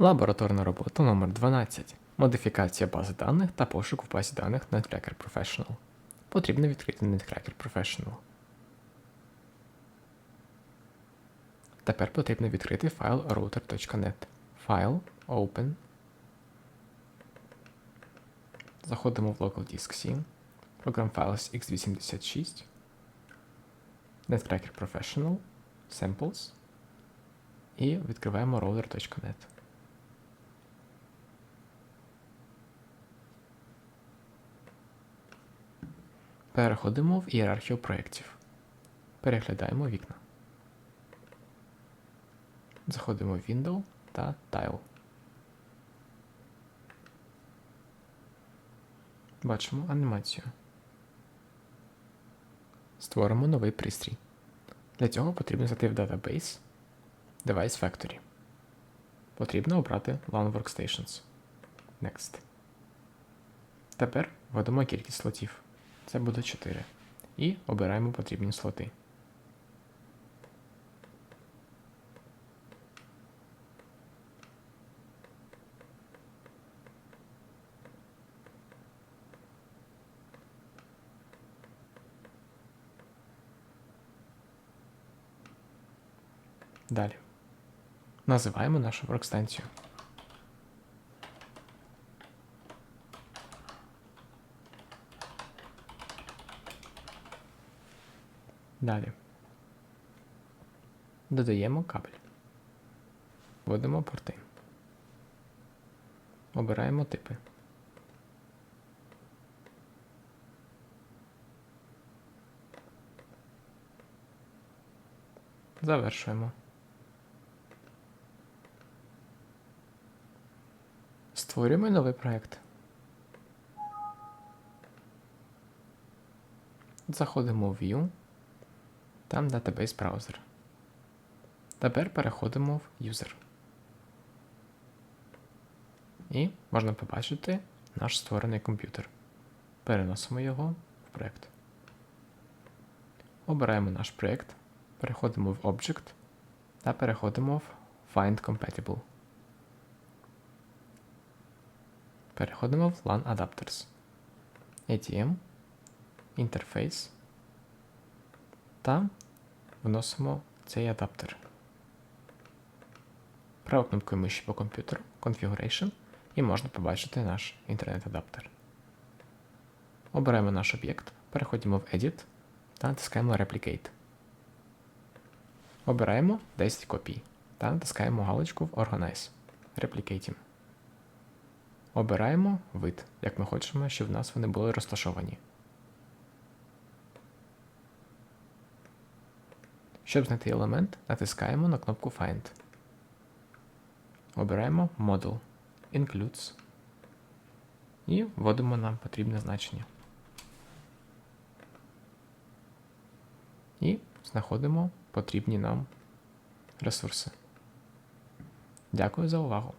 Лабораторна робота номер 12 Модифікація бази даних та пошук в базі даних Netcracker Professional. Потрібно відкрити Netcracker Professional. Тепер потрібно відкрити файл router.net. Файл Open. Заходимо в Local Disk C. Program Files x86. Netcracker Professional. Samples. І відкриваємо router.net. Переходимо в ієрархію проєктів. Переглядаємо вікна. Заходимо в Window та Tile. Бачимо анімацію. Створимо новий пристрій. Для цього потрібно зайти в Database, Device Factory. Потрібно обрати LAN Workstations. Next. Тепер введемо кількість слотів. Це буде 4. І обираємо потрібні слоти. Далі. Називаємо нашу воркстанцію. Далі. Додаємо кабель. Вводимо порти. Обираємо типи. Завершуємо. Створюємо новий проєкт. Заходимо в View. Там Database Browser. Тепер переходимо в User. І можна побачити наш створений комп'ютер. Переносимо його в проєкт. Обираємо наш проєкт, переходимо в Object та переходимо в Find Compatible. Переходимо в LAN Adapters. ATM, Interface та вносимо цей адаптер. Правою кнопкою миші по комп'ютеру Configuration і можна побачити наш інтернет-адаптер. Обираємо наш об'єкт, переходимо в Edit та натискаємо Replicate. Обираємо 10 копій та натискаємо галочку в Organize. Replicating. Обираємо вид, як ми хочемо, щоб в нас вони були розташовані. Щоб знайти елемент, натискаємо на кнопку Find. Обираємо Model Includes і вводимо нам потрібне значення. І знаходимо потрібні нам ресурси. Дякую за увагу!